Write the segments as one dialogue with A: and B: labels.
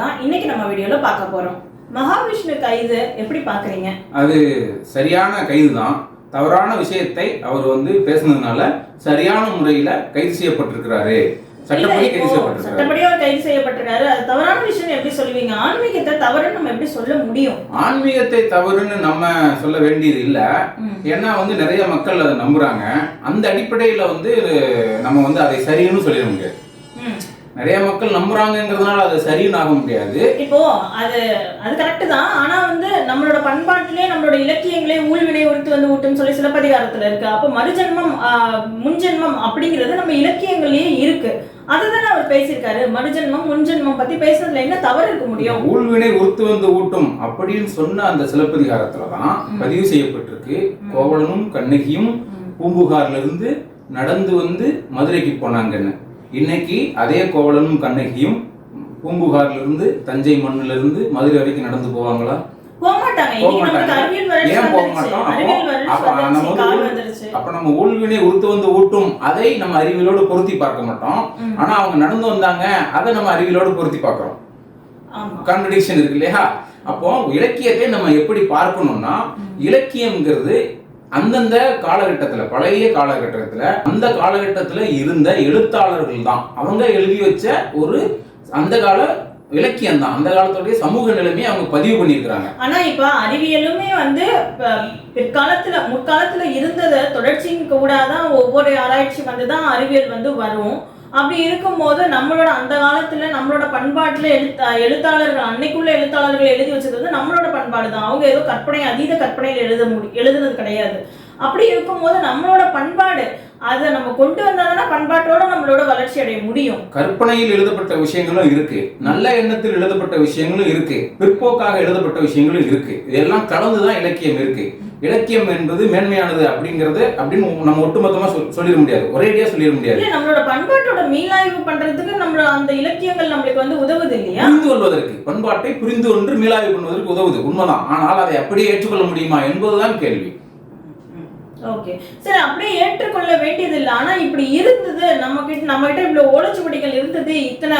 A: தான் இன்னைக்கு நம்ம வீடியோல பார்க்க போறோம். மகாவிஷ்ணு கைது எப்படி பாக்குறீங்க
B: அது சரியான கைது தான். தவறான விஷயத்தை அவர் வந்து பேசுனதுனால சரியான முறையில கைது செய்யப்பட்டிருக்கிறாரு. சட்டப்படி கைது
A: இப்போ
B: செய்யப்பட்டிருக்கிறாரு.
A: சட்டப்படி அவர் கைது செய்யப்பட்டிருக்காரு. அது தவறான விஷயம் எப்படி சொல்லுவீங்க? ஆன்மீகத்தை தவறுன்னு நம்ம எப்படி சொல்ல முடியும்?
B: ஆன்மீகத்தை தவறுன்னு நம்ம சொல்ல வேண்டியது இல்ல. ஏன்னா வந்து நிறைய மக்கள் அதை நம்புறாங்க. அந்த அடிப்படையில வந்து நம்ம வந்து அதை சரின்னு சொல்லிட முடியாது. நிறைய மக்கள் நம்புறாங்கங்கிறதுனால அதை சரின்னு ஆக முடியாது.
A: இப்போ அது அது கரெக்ட் தான். ஆனா வந்து நம்மளோட பண்பாட்டிலே நம்மளோட இலக்கியங்களே ஊழ்வினை உறுத்து வந்து ஊட்டுன்னு சொல்லி சிலப்பதிகாரத்துல இருக்கு. அப்போ மறுஜென்மம் முன்ஜென்மம் அப்படிங்கிறது நம்ம இலக்கியங்கள்லயே இருக்கு. அதுதானே அவர் பேசியிருக்காரு. மறுஜென்மம் முன்ஜென்மம் பத்தி பேசுறதுல என்ன தவறு இருக்க முடியும்?
B: ஊழ்வினை உறுத்து வந்து ஊட்டும் அப்படின்னு சொன்ன அந்த சிலப்பதிகாரத்துல தான் பதிவு செய்யப்பட்டிருக்கு. கோவலனும் கண்ணகியும் பூம்புகார்ல இருந்து நடந்து வந்து மதுரைக்கு போனாங்கன்னு. இன்னைக்கு அதே கோவலனும் கண்ணகியும் பூம்புகார்ல இருந்து தஞ்சை மண்ணுல இருந்து மதுரை வரைக்கும் நடந்து போவாங்களா? அப்ப நம்ம ஊழ்வினை உறுத்து வந்து ஊட்டும் அதை நம்ம அறிவியலோடு பொருத்தி பார்க்க மாட்டோம். ஆனா அவங்க நடந்து வந்தாங்க. அதை நம்ம அறிவியலோடு பொருத்தி பார்க்கிறோம். கான்ட்ரடிக்ஷன் இருக்கு இல்லையா? அப்போ இலக்கியத்தை நம்ம எப்படி பார்க்கணும்னா இலக்கியம்ங்கிறது அந்தந்த காலகட்டத்தில் பழைய காலகட்டத்தில் அந்த காலகட்டத்தில் இருந்த எழுத்தாளர்கள் தான் அவங்க எழுதி வச்ச ஒரு அந்த கால இலக்கியம் தான் அந்த காலத்துடைய சமூக நிலைமையை அவங்க பதிவு பண்ணியிருக்கிறாங்க.
A: ஆனா இப்ப அறிவியலுமே வந்து இப்ப பிற்காலத்துல முற்காலத்துல இருந்ததை தொடர்ச்சியின் கூடாதான் ஒவ்வொரு ஆராய்ச்சி வந்துதான் அறிவியல் வந்து வரும். அப்படி இருக்கும்போது நம்மளோட அந்த காலத்துல நம்மளோட பண்பாட்டுல எழுத்த எழுத்தாளர்கள் அன்னைக்குள்ள எழுத்தாளர்கள் எழுதி வச்சது வந்து நம்மளோட பண்பாடு தான் அவங்க ஏதோ கற்பனை அதீத கற்பனையில் எழுத முடி எழுதுனது கிடையாது. அப்படி இருக்கும்போது நம்மளோட பண்பாடு அதை நம்ம கொண்டு வந்தாங்கன்னா பண்பாட்டோட நம்மளோட வளர்ச்சி அடைய முடியும்.
B: கற்பனையில் எழுதப்பட்ட விஷயங்களும் இருக்கு. நல்ல எண்ணத்தில் எழுதப்பட்ட விஷயங்களும் இருக்கு. பிற்போக்காக எழுதப்பட்ட விஷயங்களும் இருக்கு. இதெல்லாம் கலந்துதான் இலக்கியம் இருக்கு. இலக்கியம் என்பது மேன்மையானது அப்படிங்கறது அப்படின்னு நம்ம ஒட்டுமொத்தமா சொல்- சொல்லிட முடியாது. ஒரேடியா சொல்லிட முடியாது.
A: நம்மளோட பண்பாட்டோட மீளாய்வு பண்றதுக்கு நம்ம அந்த இலக்கியங்கள் நம்மளுக்கு வந்து உதவுது இல்லையா?
B: புரிந்து கொள்வதற்கு பண்பாட்டை புரிந்து கொண்டு மீளாய்வு பண்ணுவதற்கு உதவுது. உண்மைதான். ஆனால் அதை அப்படியே ஏற்றுக்கொள்ள முடியுமா என்பதுதான் கேள்வி.
A: ஓகே. சரி அப்படியே ஏற்றுக்கொள்ள வேண்டியது இல்லை ஆனா இப்படி இருந்தது நம்ம கிட்ட நம்ம கிட்ட இவ்வளவு ஓலைச்சுவடிகள் இருந்தது இத்தனை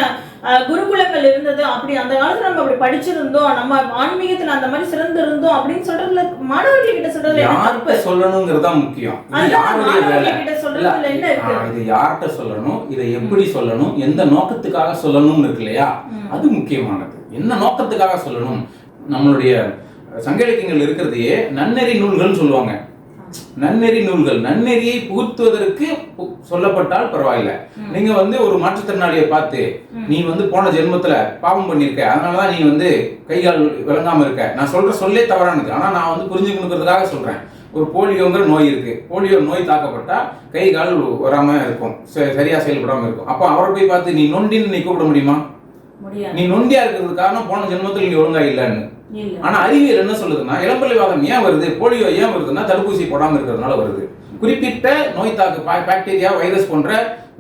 A: குருகுலங்கள் இருந்தது. அப்படி அந்த காலத்துல நம்ம அப்படி படிச்சிருந்தோம். நம்ம ஆன்மீகத்துல அந்த மாதிரி சிறந்து இருந்தோம் அப்படின்னு சொல்றதுல மாணவர்கள் கிட்ட சொல்றதுல தப்பு?
B: சொல்லணுங்கிறது தான் முக்கியம்.
A: கிட்ட சொல்றதுல என்ன இருக்கு?
B: இது யார்கிட்ட சொல்லணும்? இதை எப்படி சொல்லணும்? எந்த நோக்கத்துக்காக சொல்லணும்னு இருக்கு இல்லையா. அது முக்கியமானது. என்ன நோக்கத்துக்காக சொல்லணும்? நம்மளுடைய சங்க இலக்கியங்கள் இருக்கிறதையே நன்னெறி நூல்கள்னு சொல்லுவாங்க. நன்னெறி நூல்கள். நன்னெறியை புகுத்துவதற்கு சொல்லப்பட்டால் பரவாயில்ல. நீங்க வந்து ஒரு மாற்றுத்திறனாளியை பார்த்து. நீ வந்து போன ஜென்மத்துல பாவம் பண்ணிருக்க அதனாலதான் நீ வந்து கை கால் விளங்காம இருக்க. நான் சொல்ற சொல்லே தவறானது. ஆனா நான் வந்து புரிஞ்சுக்கணுங்கிறதுக்காக சொல்றேன். ஒரு போலியோங்கிற நோய் இருக்கு. போலியோ நோய் தாக்கப்பட்டா கை கால் வராம இருக்கும். சரியா செயல்படாம இருக்கும். அப்போ அவரை போய் பார்த்து நீ நொண்டின்னு நீ கூப்பிட முடியுமா? நீ நொண்டியா இருக்கிறது காரணம் போன ஜென்மத்துல நீ ஒழுங்கா இல்லைன்னு.
A: இல்ல
B: ஆனா அறிவியல் என்ன சொல்லுதுன்னா இளம்பிள்ளைவாதம் ஏன் வருது? போலியோ ஏன் வருதுன்னா தடுப்பூசி போடாமல் இருக்கிறதுனால வருது. குறிப்பிட்ட நோய் தாக்கு பா- பாக்டீரியா வைரஸ் போன்ற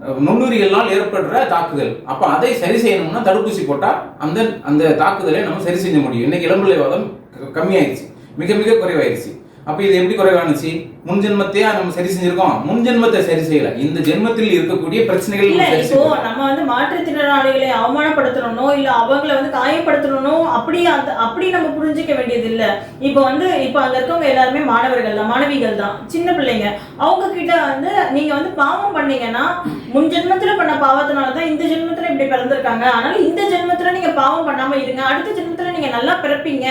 B: அஹ், நுண்ணுயிரிகளால் ஏற்படுற தாக்குதல். அப்ப அதை சரி செய்யணும்னா தடுப்பூசி போட்டா அந்த அந்த தாக்குதலை நம்ம சரி செய்ய முடியும். இன்னைக்கு இளம்பிள்ளைவாதம் வாதம் கம்மியாயிருச்சு மிக மிக குறைவாயிருச்சு அப்ப இது எப்படி குறைவானுச்சு முன் ஜென்மத்தையா நம்ம சரி செஞ்சிருக்கோம். முன் ஜென்மத்தை சரி செய்யல. இந்த ஜென்மத்தில் இருக்கக்கூடிய பிரச்சனைகள்
A: இல்ல இப்போ. நம்ம வந்து மாற்றுத்திறனாளிகளை அவமானப்படுத்தணும்னோ இல்ல அவங்கள வந்து காயப்படுத்தணும்னோ அப்படி அந்த அப்படி நம்ம புரிஞ்சுக்க வேண்டியது இல்ல இப்போ வந்து இப்போ அங்க இருக்கவங்க எல்லாருமே மாணவர்கள் தான் மாணவிகள் தான் சின்ன பிள்ளைங்க. அவங்க கிட்ட வந்து நீங்க வந்து பாவம் பண்ணீங்கன்னா முன் ஜென்மத்துல பண்ண பாவத்தினால தான் இந்த ஜென்மத்துல இப்படி பிறந்திருக்காங்க. அதனால இந்த ஜென்மத்துல நீங்க பாவம் பண்ணாம இருங்க அடுத்த ஜென்மத்துல நீங்கள் நல்லா பிறப்பீங்க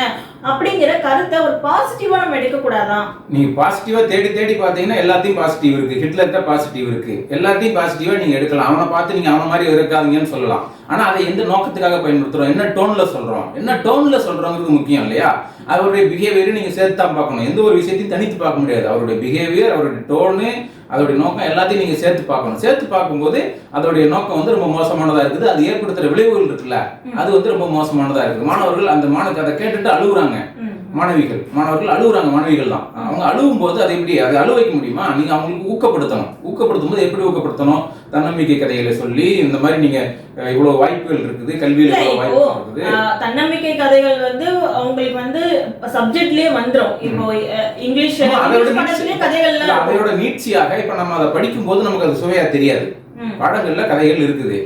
A: அப்படிங்கிற கருத்தை ஒரு பாசிட்டிவாக நம்ம எடுக்கக்கூடாதான்.
B: நீங்கள் பாசிட்டிவாக தேடி தேடி பார்த்தீங்கன்னா எல்லாத்தையும் பாசிட்டிவ் இருக்கு. ஹிட்லர்கிட்ட பாசிட்டிவ் இருக்கு. எல்லாத்தையும் பாசிட்டிவாக நீங்கள் எடுக்கலாம். அவனை பார்த்து நீங்கள் அவனை மாதிரி இருக்காதீங்கன்னு சொல்லலாம். ஆனால் அதை எந்த நோக்கத்துக்காக பயன்படுத்துகிறோம் என்ன டோனில் சொல்கிறோம் என்ன டோனில் சொல்கிறோங்கிறது முக்கியம் இல்லையா? அவருடைய பிஹேவியரை நீங்கள் சேர்த்து தான் பார்க்கணும். எந்த ஒரு விஷயத்தையும் தனித்து பார்க்க முடியாது. அவருடைய பிஹேவியர் அவருடைய டோனு அதோடைய நோக்கம் எல்லாத்தையும் நீங்க சேர்த்து பார்க்கணும். சேர்த்து பார்க்கும்போது அதோடைய நோக்கம் வந்து ரொம்ப மோசமானதா இருக்குது. அது ஏற்படுத்துற விளைவுகள் இருக்குல்ல அது வந்து ரொம்ப மோசமானதா இருக்குது. மாணவர்கள் அந்த மாணவ அதை கேட்டுட்டு அழுகுறாங்க. மாணவிகள் மாணவர்கள் அழுகுறாங்க மாணவிகள் தான். அவங்க அழுவும் போது அதை எப்படி? அதை அழுவ வைக்க முடியுமா? நீங்க அவங்களுக்கு ஊக்கப்படுத்தணும். ஊக்கப்படுத்தும் போது எப்படி ஊக்கப்படுத்தணும்? தன்னம்பிக்கை கதைகளை சொல்லி இந்த மாதிரி நீங்க இவ்வளவு வாய்ப்புகள் இருக்குது கல்வியில இவ்வளவு வாய்ப்புகள் இருக்குது.
A: தன்னம்பிக்கை கதைகள் வந்து உங்களுக்கு வந்து சப்ஜெக்ட்லயே வந்துரும். இப்போ இங்கிலீஷ்
B: ஆமா, அதோட நீட்சியாக இப்ப நம்ம அதை படிக்கும் போது நமக்கு அது சுவையா தெரியாது. பாடங்கள்ல கதைகள் இருக்குது.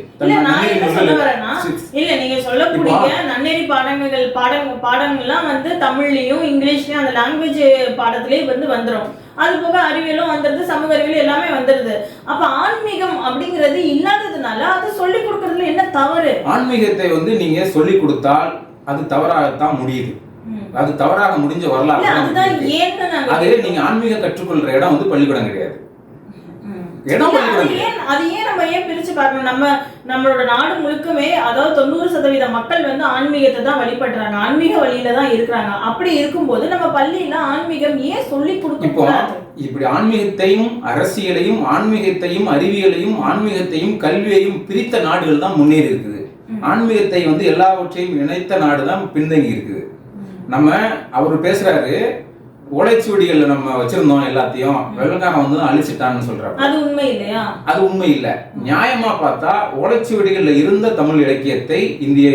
A: இல்ல நீங்க சொல்லக்கூடிய நன்னெறி பாடங்கள் பாடங்க பாடங்கள்லாம் வந்து தமிழ்லயும் இங்கிலீஷ்லயும் அந்த லாங்குவேஜ் பாடத்திலேயே வந்து வந்துரும். அது போக அறிவியலும் வந்துருது சமூக அறிவியல் எல்லாமே வந்துருது. அப்ப ஆன்மீகம் அப்படிங்கிறது இல்லாததுனால அதை சொல்லி கொடுக்கறதுல என்ன தவறு?
B: ஆன்மீகத்தை வந்து நீங்க சொல்லி கொடுத்தால் அது தவறாகத்தான் முடியுது. அது தவறாக முடிஞ்ச வரலாறு அது நீங்க ஆன்மீக கற்றுக்கொள்ற இடம் வந்து பள்ளிக்கூடம் கிடையாது. இடம்
A: அது ஏன் நம்ம ஏன் பிரிச்சு பார்க்கணும்? நம்ம நம்மளோட நாடு முழுக்கமே அதாவது தொண்ணூறு சதவீத மக்கள் வந்து ஆன்மீகத்தை தான் வழிபடுறாங்க. ஆன்மீக வழியில தான் இருக்கிறாங்க. அப்படி இருக்கும்போது நம்ம பள்ளியில ஆன்மீகம் ஏன் சொல்லி கொடுக்க
B: இப்படி ஆன்மீகத்தையும் அரசியலையும் ஆன்மீகத்தையும் அறிவியலையும் ஆன்மீகத்தையும் கல்வியையும் பிரித்த நாடுகள் தான் முன்னேறி இருக்குது. ஆன்மீகத்தை வந்து எல்லாவற்றையும் இணைத்த நாடு தான் பின்தங்கி இருக்குது. நம்ம அவர் பேசுறாரு ஓலைச்சுவடிகள்ல நம்ம வச்சிருந்தோம் எல்லாத்தையும் வெள்ளக்காரன் வந்து அழிச்சிட்டான்னு சொல்றாரு
A: அது உண்மை இல்லையா?
B: அது உண்மை இல்ல. நியாயமா பார்த்தா ஓலைச்சுவடிகள்ல இருந்த தமிழ் இலக்கியத்தை இந்திய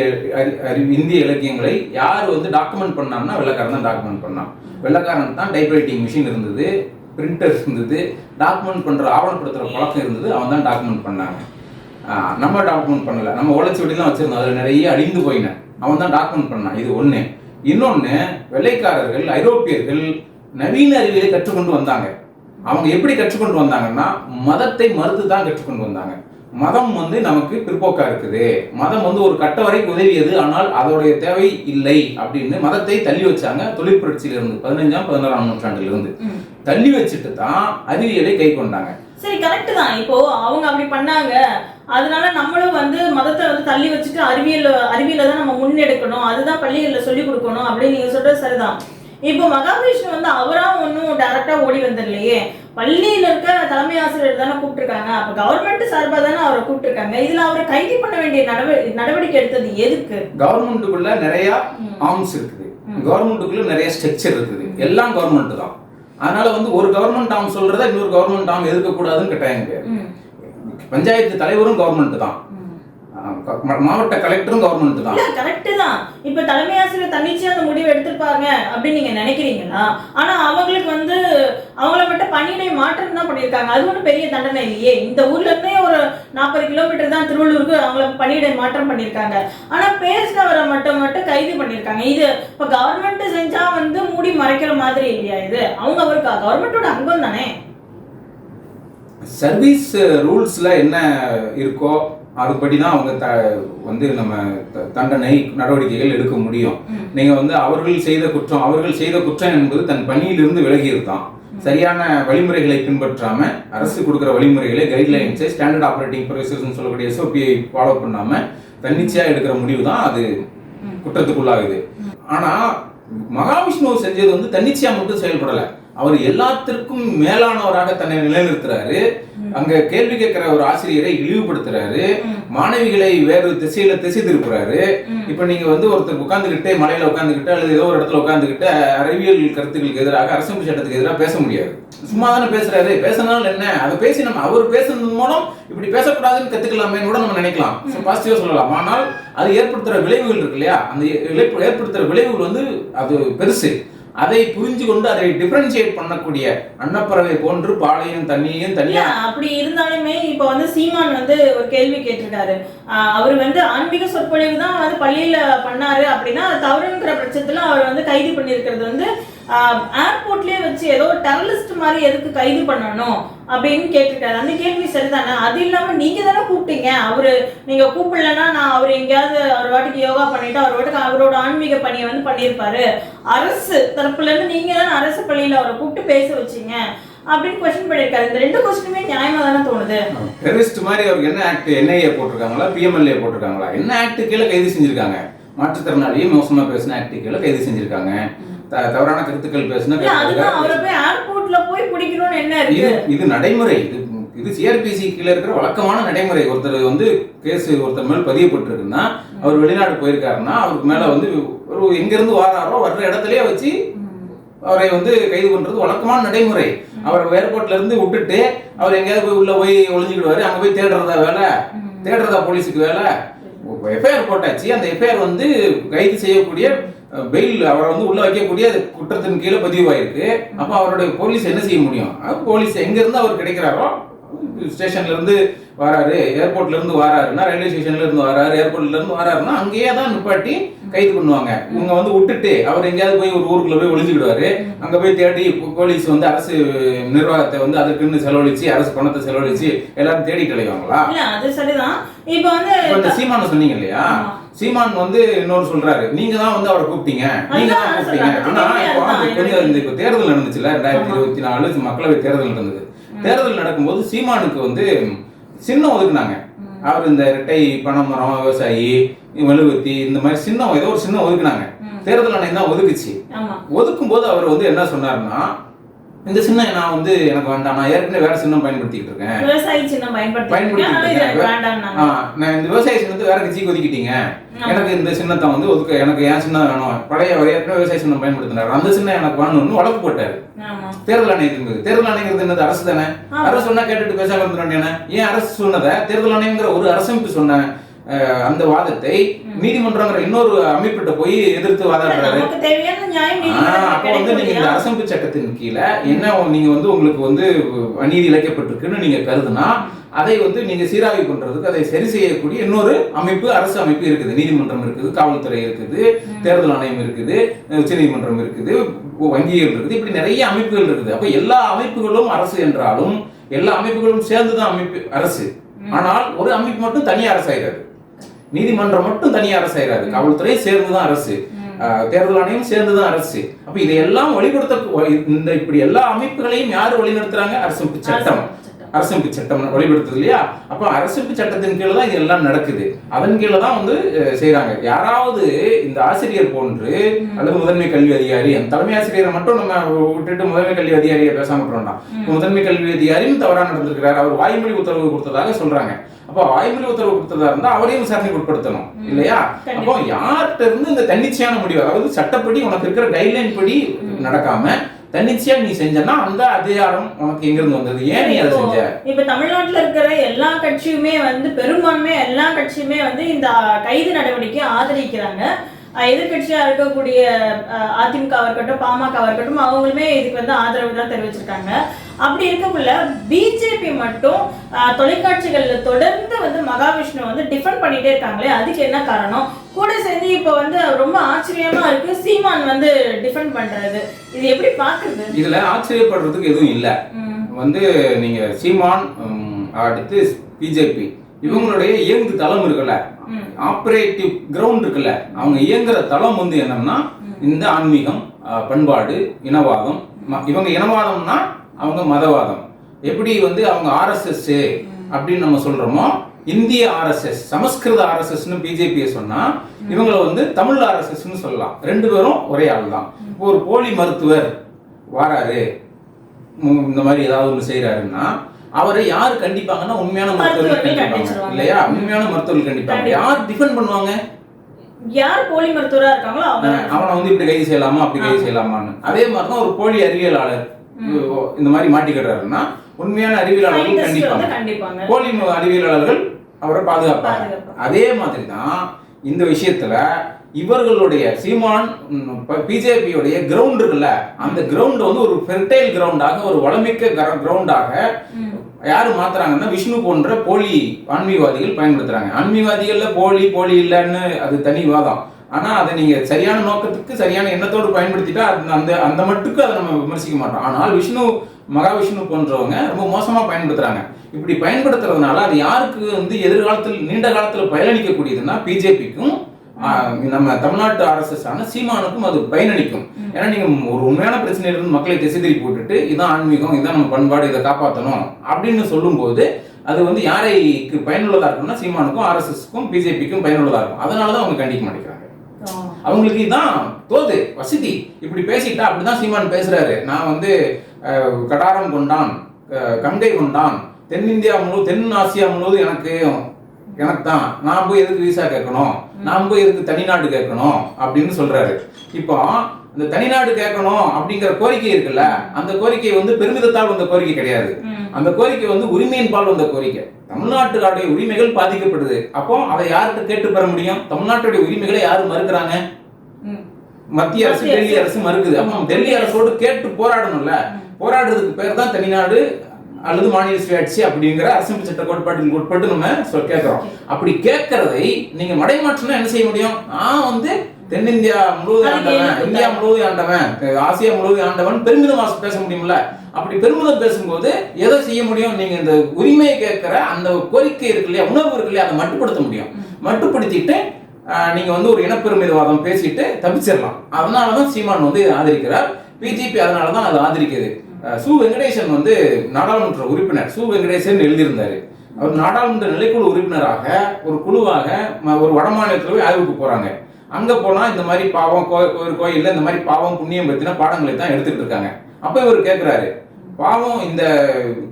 B: இந்திய இலக்கியங்களை யார் வந்து டாக்குமெண்ட் பண்ணான்னா வெள்ளக்காரன் தான் டாக்குமெண்ட் பண்ணான். வெள்ளக்காரன் தான் டைப்ரைட்டிங் மிஷின் இருந்தது பிரிண்டர் இருந்தது டாக்குமெண்ட் பண்ற ஆவணப்படுத்துற பழக்கம் இருந்தது அவன் தான் டாக்குமெண்ட் பண்ணாங்க. நம்ம டாக்குமெண்ட் பண்ணல. நம்ம ஓலைச்சுவடிலாம் வச்சிருந்தோம். அதுல நிறைய அழிந்து போயின. அவன் தான் டாக்குமெண்ட் பண்ணான். இது ஒண்ணு. இன்னொன்னு வெள்ளைக்காரர்கள் ஐரோப்பியர்கள் நவீன அறிவியலை கற்றுக்கொண்டு வந்தாங்க. அவங்க எப்படி கற்றுக்கொண்டு வந்தாங்கன்னா மதத்தை மறுத்து தான் கற்றுக்கொண்டு வந்தாங்க. மதம் வந்து நமக்கு பிற்போக்கா இருக்குது. மதம் வந்து ஒரு கட்ட வரைக்கும் உதவியது ஆனால் அதோடைய தேவை இல்லை அப்படின்னு மதத்தை தள்ளி வச்சாங்க தொழில் புரட்சியில இருந்து பதினஞ்சாம் பதினாறாம் நூற்றாண்டுல இருந்து. தள்ளி வச்சுட்டு தான் அறிவியலை கை கொண்டாங்க
A: சரி கரெக்ட் தான். இப்போ அவங்க அப்படி பண்ணாங்க. அதனால நம்மளும் வந்து மதத்தை வந்து தள்ளி வச்சுட்டு அறிவியல் அறிவியலை தான் நம்ம முன்னெடுக்கணும். அதுதான் பள்ளிகளில் சொல்லி கொடுக்கணும் அப்படின்னு நீங்க சொல்றது சரிதான். இப்போ மகாவிஷ்ணு வந்து அவரா ஒன்றும் டைரக்டா ஓடி வந்துடலையே பள்ளியில இருக்க தலைமை ஆசிரியர் தானே கூப்பிட்டுருக்காங்க. அப்ப கவர்மெண்ட் சார்பா தானே அவரை கூப்பிட்டுருக்காங்க. இதுல அவரை கைது பண்ண வேண்டிய நடவ- நடவடிக்கை எடுத்தது எதுக்கு?
B: கவர்மெண்ட்டுக்குள்ள நிறைய. ஆர்ம்ஸ் இருக்குது. கவர்மெண்ட்டுக்குள்ள நிறைய ஸ்ட்ரக்சர் இருக்குது. எல்லாம் கவர்மெண்ட் தான். அதனால வந்து ஒரு கவர்மெண்ட் ஆம் சொல்றத இன்னொரு கவர்மெண்ட் ஆம் எதிர்க்க கூடாதுன்னு கட்டாயம் கிடையாது. பஞ்சாயத்து தலைவரும் கவர்மெண்ட் தான். மாவட்ட கலெக்டரும் கவர்மெண்ட் தான்.
A: கரெக்ட் தான். இப்ப தலைமை ஆசிரியர் தன்னிச்சையா அந்த முடிவு எடுத்திருப்பாங்க அப்படின்னு நீங்க நினைக்கிறீங்களா? ஆனா அவங்களுக்கு வந்து அவங்கள மட்டும் பணியிடை மாற்றம் தான் பண்ணியிருக்காங்க. அது ஒன்றும் பெரிய தண்டனை இல்லையே. இந்த ஊர்ல இருந்தே ஒரு நாற்பது கிலோமீட்டர் தான் திருவள்ளூருக்கு அவங்கள பணியிடை மாற்றம் பண்ணியிருக்காங்க. ஆனா பேசினவரை மட்டும் மட்டும் கைது பண்ணியிருக்காங்க. இது இப்ப கவர்மெண்ட் செஞ்சா வந்து மூடி மறைக்கிற மாதிரி இல்லையா இது? அவங்க அவருக்கு? கவர்மெண்டோட அங்கம் தானே
B: சர்வீஸ் ரூல்ஸ்ல என்ன இருக்கோ அதுபடி தான் அவங்க த வந்து நம்ம தண்டனை நடவடிக்கைகள் எடுக்க முடியும்.
A: ம்.
B: நீங்க வந்து அவர்கள் செய்த குற்றம் அவர்கள் செய்த குற்றம் என்பது தன் பணியிலிருந்து விலகியது தான் சரியான வழிமுறைகளை பின்பற்றாம அரசு கொடுக்குற வழிமுறைகளை கைட்லைன்ஸை ஸ்டாண்டர்ட் ஆப்ரேட்டிங் ப்ரொசீஜர்னு சொல்லக்கூடிய எஸ்ஓபியை ஃபாலோ பண்ணாம தன்னிச்சையா எடுக்கிற முடிவு தான் அது. குற்றத்துக்குள்ளாகுது. ஆனா மகாவிஷ்ணு செஞ்சது வந்து தன்னிச்சையா மட்டும் செயல்படல. அவர் எல்லாத்திற்கும் மேலானவராக தன்னை நிலைநிறுத்துறாரு. அங்க கேள்வி கேட்கிற ஒரு ஆசிரியரை இழிவுபடுத்துறாரு. மாணவிகளை வேறு திசையில திசை திருப்புறாரு. இப்ப நீங்க வந்து ஒருத்தர் உட்கார்ந்துகிட்டே மலையில உட்கார்ந்துகிட்டு அல்லது ஏதோ ஒரு இடத்துல உட்கார்ந்துகிட்டு அறிவியல் கருத்துக்களுக்கு எதிராக அரசியல் சட்டத்துக்கு எதிராக பேச முடியாது. சும்மா தானே பேசுறாரு. பேசினாலும் என்ன? அதை பேசி நம்ம அவர் பேசுறது மூலம் இப்படி பேசக்கூடாதுன்னு கத்துக்கலாமேன்னு கூட நம்ம நினைக்கலாம். பாசிட்டிவா சொல்லலாம். ஆனால் அது ஏற்படுத்துற விளைவுகள் இருக்கு இல்லையா? அந்த ஏற்படுத்துற விளைவுகள் வந்து அது பெருசு. அதை புரிஞ்சு கொண்டு அதை டிஃபரன்ஷியேட் பண்ணக்கூடிய அன்னப்பறவை போன்று பாலையும் தண்ணியையும்
A: இல்ல
B: தனியா
A: அப்படி இருந்தாலுமே இப்ப வந்து சீமான் வந்து ஒரு கேள்வி கேட்டிருக்காரு. ஆஹ் அவர் வந்து ஆன்மீக சொற்பொழிவு தான் வந்து பள்ளியில பண்ணாரு அப்படின்னா தவறுங்கிற பட்சத்துல அவர் வந்து கைது பண்ணியிருக்கிறது வந்து ஏர்போர்ட்லயே வச்சு ஏதோ டெரலிஸ்ட் மாதிரி எதுக்கு கைது பண்ணணும் அப்படின்னு கேட்டுட்டாரு அந்த கேள்வி சரிதானே? அது இல்லாம நீங்க தானே கூப்பிட்டீங்க. அவரு நீங்க கூப்பிடலன்னா நான் அவர் எங்கேயாவது அவர் வாட்டுக்கு யோகா பண்ணிட்டு அவர் வாட்டுக்கு அவரோட ஆன்மீக பணியை வந்து பண்ணியிருப்பாரு. அரசு தரப்புல இருந்து நீங்க தானே அரசு பள்ளியில அவரை கூப்பிட்டு பேச வச்சீங்க அப்படின்னு கொஸ்டின் பண்ணியிருக்காரு. இந்த ரெண்டு கொஸ்டினுமே நியாயமா தானே தோணுது?
B: டெரரிஸ்ட் மாதிரி அவருக்கு என்ன ஆக்ட் என்ஐஏ போட்டிருக்காங்களா? பிஎம்எல்ஏ போட்டிருக்காங்களா? என்ன ஆக்ட் கீழே கைது செஞ்சிருக்காங்க? மாற்றுத்திறனாளியே மோசமா பேசின ஆக்ட் கீழே கைது செஞ்சிருக்காங்க. தவறான கருத்துக்கள் பேசின
A: அவரை போய் ஏர்போர்ட்ல போய் பிடிக்கணும்னு என்ன
B: இது
A: இருக்கு?
B: இது நடைமுறை. இது இது சிஆர்பிசி கீழே இருக்கிற வழக்கமான நடைமுறை. ஒருத்தர் வந்து கேஸ் ஒருத்தர் மேல் பதியப்பட்டிருக்குன்னா அவர் வெளிநாடு போயிருக்காருன்னா அவருக்கு மேல வந்து ஒரு எங்க இருந்து வாராரோ வர்ற இடத்துலயே வச்சு அவரை வந்து கைது பண்றது வழக்கமான நடைமுறை. அவரை ஏர்போர்ட்ல இருந்து விட்டுட்டு அவர் எங்கேயாவது போய் உள்ள போய் ஒளிஞ்சுக்கிடுவாரு. அங்க போய் தேடுறதா வேலை? தேடுறதா போலீஸுக்கு வேலை? எஃப்ஐஆர் போட்டாச்சு. அந்த எஃப்ஐஆர் வந்து கைது செய்யக்கூடிய பெயில் அவரை வந்து உள்ள வைக்கக்கூடிய குற்றத்தின் கீழே பதிவாயிருக்கு. அப்ப அவருடைய போலீஸ் என்ன செய்ய முடியும்? போலீஸ் எங்க இருந்து அவர் கிடைக்கிறாரோ ஸ்டேஷன்ல இருந்து வராரு ஏர்போர்ட்ல இருந்து வராருன்னா ரயில்வே ஸ்டேஷன்ல இருந்து வராரு ஏர்போர்ட்ல இருந்து வராருன்னா அங்கேயே தான் நிப்பாட்டி கைது பண்ணுவாங்க. இவங்க வந்து விட்டுட்டு அவர் எங்கேயாவது போய் ஒரு ஊருக்குள்ள போய் ஒளிஞ்சுக்கிடுவாரு. அங்க போய் தேடி போலீஸ் வந்து அரசு நிர்வாகத்தை வந்து அதுக்குன்னு செலவழிச்சு அரசு பணத்தை செலவழிச்சு எல்லாரும் தேடி கிடைவாங்களா
A: அது சரிதான். இப்ப வந்து
B: சீமான சொன்னீங்க இல்லையா. சீமான் வந்து இன்னொரு சொல்றாரு. நீங்க தான் வந்து அவரை கூப்பிட்டீங்க. நீங்க தான் கூப்பிட்டீங்க. ஆனா கொஞ்சம் இந்த இப்போ தேர்தல் நடந்துச்சுல ரெண்டாயிரத்தி. இருபத்தி நாலு மக்களவை தேர்தல் நடந்தது. தேர்தல் நடக்கும்போது சீமானுக்கு வந்து சின்னம் ஒதுக்குனாங்க. அவர் இந்த இரட்டை பனைமரம் விவசாயி மெழுகுவத்தி இந்த மாதிரி சின்னம் ஏதோ ஒரு சின்னம் ஒதுக்குனாங்க. தேர்தல் ஆணையம் தான் ஒதுக்குச்சு. ஒதுக்கும் போது அவர் வந்து என்ன சொன்னாருன்னா இந்த சின்னம் நான் வந்து எனக்கு வேண்டாம். நான் ஏற்கனவே வேற சின்னம் பயன்படுத்திக்கிட்டு இருக்கேன்.
A: விவசாயி சின்னம் பயன்படுத்தி
B: நான் இந்த விவசாய சின்னத்தை வேற கட்சிக்கு ஒதுக்கிட்டீங்க. எனக்கு இந்த சின்னத்தை வந்து ஒதுக்க எனக்கு ஏன் சின்னம் வேணும்? பழைய ஏற்கனவே விவசாய சின்னம் பயன்படுத்தினார். அந்த சின்னம் எனக்கு வேணும்னு வழக்கு போட்டாரு. தேர்தல் ஆணையத்தின் மீது தேர்தல் ஆணையங்கிறது என்னது? அரசு தானே. அரசு சொன்னா கேட்டுட்டு பேசாம இருந்துட வேண்டியன ஏன் அரசு சொன்னதை? தேர்தல் ஆணையங்கிற ஒரு அரசமைப்பு சொன்ன அஹ், அந்த வாதத்தை நீதிமன்றங்கிற இன்னொரு அமைப்பிட்ட போய் எதிர்த்து வாதாடுறாரு. அப்போ வந்து நீங்க இந்த? அரசமைப்பு சட்டத்தின் கீழே என்ன நீங்க வந்து உங்களுக்கு வந்து அநீதி இழைக்கப்பட்டிருக்குன்னு நீங்க கருதுனா அதை வந்து நீங்க சீராய்வு பண்றதுக்கு அதை சரி செய்யக்கூடிய இன்னொரு அமைப்பு அரசு அமைப்பு இருக்குது. நீதிமன்றம் இருக்குது காவல்துறை இருக்குது தேர்தல் ஆணையம் இருக்குது உச்சநீதிமன்றம் இருக்குது வங்கிகள் இருக்குது இப்படி நிறைய அமைப்புகள் இருக்குது. அப்ப எல்லா அமைப்புகளும் அரசு என்றாலும் எல்லா அமைப்புகளும் சேர்ந்துதான் அமைப்பு அரசு. ஆனால் ஒரு அமைப்பு மட்டும் தனி அரசாயிராது நீதிமன்றம் மட்டும் தனி அரசாயிராது காவல்துறை சேர்ந்துதான் அரசு. ஆஹ் தேர்தல் ஆணையம் சேர்ந்துதான் அரசு. அப்ப இதையெல்லாம் வழிபடுத்த இந்த இப்படி எல்லா அமைப்புகளையும் யார் வழிநடத்துறாங்க? அரசமைப்பு சட்டம். அரசமைப்பு சட்டம் வழிபடுத்துது இல்லையா? அப்ப அரசமைப்பு சட்டத்தின் கீழே தான் இதெல்லாம் நடக்குது. அதன் கீழே தான் வந்து அஹ், செய்றாங்க. யாராவது இந்த ஆசிரியர் போன்று அல்லது முதன்மை கல்வி அதிகாரி அந்த தலைமை ஆசிரியரை மட்டும் நம்ம விட்டுட்டு முதன்மை கல்வி அதிகாரியை பேசாம விட்டுறோம் முதன்மை கல்வி அதிகாரியும் தவறா நடந்திருக்கிறார். அவர் வாய்மொழி உத்தரவு கொடுத்ததாக சொல்றாங்க. அப்போ வாய்மொழி உத்தரவு கொடுத்ததா இருந்தா அவரையும் விசாரணைக்கு உட்படுத்தணும் இல்லையா? அப்போ யார்கிட்ட இருந்து இந்த தன்னிச்சையான முடிவு அதாவது சட்டப்படி உனக்கு இருக்கிற கைட்லைன் படி நடக்காம தன்னிச்சையா நீ செஞ்சனா அந்த அதிகாரம் உனக்கு எங்க இருந்து வந்தது? ஏன் நீ அதை செஞ்ச?
A: இப்ப தமிழ்நாட்டுல இருக்கிற எல்லா கட்சியுமே வந்து பெரும்பான்மை எல்லா கட்சியுமே வந்து இந்த கைது நடவடிக்கையை ஆதரிக்கிறாங்க. அஹ் எதிர்க்கட்சியா இருக்கக்கூடிய அஹ், அதிமுக இருக்கட்டும் பாமக இருக்கட்டும் அவங்களுமே இதுக்கு வந்து ஆதரவு தான் தெரிவிச்சிருக்காங்க. அப்படி இருக்கக்குள்ள பிஜேபி மட்டும் தொலைக்காட்சிகள்ல தொடர்ந்து வந்து மகாவிஷ்ணு வந்து டிஃபெண்ட் பண்ணிட்டே இருக்காங்களே அதுக்கு என்ன காரணம்? கூட சேர்ந்து இப்போ வந்து ரொம்ப ஆச்சரியமா இருக்கு. சீமான் வந்து டிஃபெண்ட் பண்றது. இது எப்படி பாக்குறது?
B: இதுல ஆச்சரியப்படுறதுக்கு எதுவும் இல்ல. வந்து நீங்க சீமான் அடுத்து பிஜேபி. இவங்களுடைய இயங்கு தளம் இருக்குல்ல. ஆபரேட்டிவ் கிரவுண்ட் இருக்குல்ல. அவங்க இயங்குற தளம் வந்து என்னன்னா இந்த ஆன்மீகம் பண்பாடு இனவாதம் இவங்க இனவாதம்னா அவங்க மதவாதம். எப்படி வந்து அவங்க ஆர்எஸ்எஸ் அப்படின்னு நம்ம சொல்றோமோ இந்திய ஆர்எஸ்எஸ் சமஸ்கிருத ஆர்எஸ்எஸ்னு பிஜேபி சொன்னா இவங்கள வந்து தமிழ் ஆர்எஸ்எஸ்னு சொல்லலாம். ரெண்டு பேரும் ஒரே ஆள் தான் ஒரு போலி மருத்துவர் வாராரு. இந்த மாதிரி ஏதாவது ஒன்று செய்யறாருன்னா அவரை யார் கண்டிப்பாங்கன்னா உண்மையான மருத்துவர்கள் கண்டிப்பாங்க. இல்லையா? உண்மையான மருத்துவர்கள் கண்டிப்பாங்க.
A: கண்டிப்பா.
B: யார் டிஃபெண்ட் பண்ணுவாங்க?
A: யார் போலி மருத்துவரா இருக்காங்களோ
B: அவனை வந்து இப்படி கைது செய்யலாமா? அப்படி கைது செய்யலாமான்னு. அதே மாதிரி தான் ஒரு போலி அறிவியலாளர் இந்த மாதிரி மாட்டிக்கிறாருன்னா உண்மையான அறிவியலாளர்கள் கண்டிப்பாங்க. போலி அறிவியலாளர்கள் அவரை பாதுகாப்பாங்க. அதே மாதிரி தான் இந்த விஷயத்துல இவர்களுடைய சீமான் பிஜேபியுடைய கிரவுண்ட் இருக்குல்ல அந்த கிரவுண்ட் வந்து ஒரு ஃபெர்டைல் கிரவுண்டாக ஒரு வளமிக்க கிரவுண்டாக. யாரு மாத்துறாங்கன்னா விஷ்ணு போன்ற போலி ஆன்மீகவாதிகள் பயன்படுத்துறாங்க. ஆன்மீகவாதிகள்ல போலி போலி இல்லைன்னு அது தனி வாதம். ஆனா அதை நீங்க சரியான நோக்கத்துக்கு சரியான எண்ணத்தோடு பயன்படுத்திட்டா அந்த அந்த அந்த மட்டுக்கு அதை நம்ம விமர்சிக்க மாட்டோம். ஆனால் விஷ்ணு மகாவிஷ்ணு போன்றவங்க ரொம்ப மோசமா பயன்படுத்துறாங்க. இப்படி பயன்படுத்துறதுனால அது யாருக்கு வந்து எதிர்காலத்தில் நீண்ட காலத்துல பயனளிக்கக்கூடியதுன்னா பிஜேபிக்கும் நம்ம தமிழ்நாட்டு அரசஸ் ஆன சீமானுக்கும் அது பயனளிக்கும். ஏன்னா நீங்க ஒரு உண்மையான பிரச்சனையிலிருந்து மக்களை திசை திருப்பி போட்டுட்டு இதான் ஆன்மீகம் இதான் நம்ம பண்பாடு இதை காப்பாற்றணும் அப்படின்னு சொல்லும்போது அது வந்து யாரைக்கு பயனுள்ளதா இருக்கும்னா சீமானுக்கும் ஆர்எஸ்எஸ்க்கும் பிஜேபிக்கும் பயனுள்ளதா இருக்கும். அதனால தான் அவங்க கண்டிக்க மாட்டேங்கிறாங்க. அவங்களுக்கு இதான் தோது வசதி. இப்படி பேசிட்டா அப்படிதான் சீமான் பேசுறாரு. நான் வந்து கடாரம் கொண்டான் கங்கை கொண்டான். தென்னிந்தியா முழு தென் ஆசியா முழுவதும் எனக்கு எனக்கு தான் நான் போய் எதுக்கு விசா கேட்கணும்? நான் போய் எதுக்கு தனிநாடு கேட்கணும்? அப்படின்னு சொல்றாரு. இப்போ அந்த தனிநாடு கேட்கணும் அப்படிங்கிற கோரிக்கை இருக்குல்ல அந்த கோரிக்கை வந்து பெருமிதத்தால் வந்த கோரிக்கை கிடையாது. அந்த கோரிக்கை வந்து உரிமையின் பால் வந்த கோரிக்கை. தமிழ்நாட்டுடைய உரிமைகள் பாதிக்கப்படுது. அப்போ அதை யார்கிட்ட கேட்டு பெற முடியும்? தமிழ்நாட்டுடைய உரிமைகளை யாரு மறுக்கிறாங்க. மத்திய அரசு டெல்லி
A: அரசு.
B: மறுக்குது. அப்போ டெல்லி அரசோடு கேட்டு போராடணும்ல. போராடுறதுக்கு பேர் தான் தனிநாடு அல்லது மாநில சுயாட்சி அப்படிங்கிற அரசியல் சட்ட கோட்பாட்டுக்கு உட்பட்டு நம்ம கேட்கிறோம். அப்படி கேட்கறதை நீங்க மடைமாற்றினா என்ன செய்ய முடியும்? நான் வந்து தென்னிந்தியா முழுவதும் ஆண்டவன் இந்தியா முழுவதும் ஆண்டவன் ஆசியா முழுவதும் ஆண்டவன் பெருமிதமா பேச முடியும்ல? அப்படி பெருமிதம் பேசும்போது எதை செய்ய முடியும்? நீங்க இந்த உரிமையை கேட்கிற அந்த கோரிக்கை இருக்கு இல்லையா உணர்வு இருக்கு இல்லையா அதை மட்டுப்படுத்த முடியும். மட்டுப்படுத்திட்டு நீங்கள் வந்து ஒரு இனப்பெருமிதவாதம் பேசிட்டு தப்பிச்சிடலாம். அதனால தான் சீமான் வந்து ஆதரிக்கிறார். பிஜேபி அதனாலதான் அதை ஆதரிக்குது. சு வெங்கடேசன் வந்து நாடாளுமன்ற உறுப்பினர். சு வெங்கடேசன் எழுதியிருந்தார். அவர் நாடாளுமன்ற நிலைக்குழு உறுப்பினராக ஒரு குழுவாக ஒரு ஒரு வடமாநிலத்துல போய் ஆய்வுக்கு போகிறாங்க அங்கே போனால் இந்த மாதிரி பாவம் கோ- ஒரு கோயிலில் இந்த மாதிரி பாவம் புண்ணியம் பற்றின பாடங்களை தான் எடுத்துகிட்டு இருக்காங்க. அப்போ இவர் கேட்குறாரு பாவம் இந்த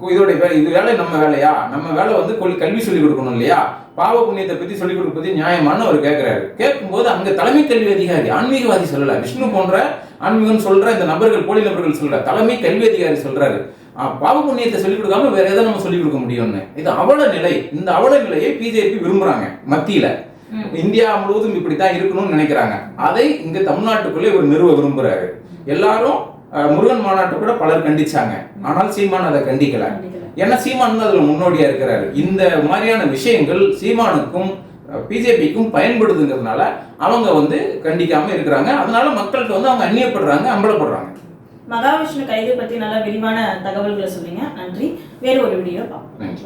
B: கு- இதோட வே- இது வேலை நம்ம வேலையா? நம்ம வேலை வந்து கொல்- கல்வி சொல்லி கொடுக்கணும் இல்லையா? பாவ புண்ணியத்தை பத்தி சொல்லி கொடுப்பது நியாயமான்னு அவர் கேட்கிறாரு கேட்கும்போது அங்க தலைமை கல்வி அதிகாரி ஆன்மீகவாதி சொல்லல. விஷ்ணு போன்ற ஆன்மீகம் சொல்ற இந்த நபர்கள் போலி நபர்கள் சொல்ற தலைமை கல்வி அதிகாரி சொல்றாரு. பாவ புண்ணியத்தை சொல்லிக் கொடுக்காம வேற எதை நம்ம சொல்லிக் கொடுக்க முடியும்னு? இது அவல நிலை. இந்த அவல நிலையை பிஜேபி விரும்புறாங்க மத்தியில. இந்தியா முழுவதும் இப்படித்தான் இருக்கணும்னு நினைக்கிறாங்க. அதை இங்க தமிழ்நாட்டுக்குள்ளே ஒரு நிறுவ விரும்புறாரு. எல்லாரும் முருகன் மாநாட்டு கூட பலர் கண்டிச்சாங்க. ஆனால் சீமான் அதை
A: கண்டிக்கல.
B: ஏன்னா சீமான் தான் அதுல முன்னோடியா இருக்கிறாரு. இந்த மாதிரியான விஷயங்கள் சீமானுக்கும் பிஜேபிக்கும் பயன்படுதுங்கிறதுனால அவங்க வந்து கண்டிக்காம இருக்கிறாங்க. அதனால மக்கள்கிட்ட வந்து அவங்க அந்நியப்படுறாங்க அம்பலப்படுறாங்க.
A: மகாவிஷ்ணு கைது பத்தி நல்ல விரிவான தகவல்களை சொன்னீங்க நன்றி. வேறு ஒரு வீடியோ பார்ப்போம்.
B: நன்றி.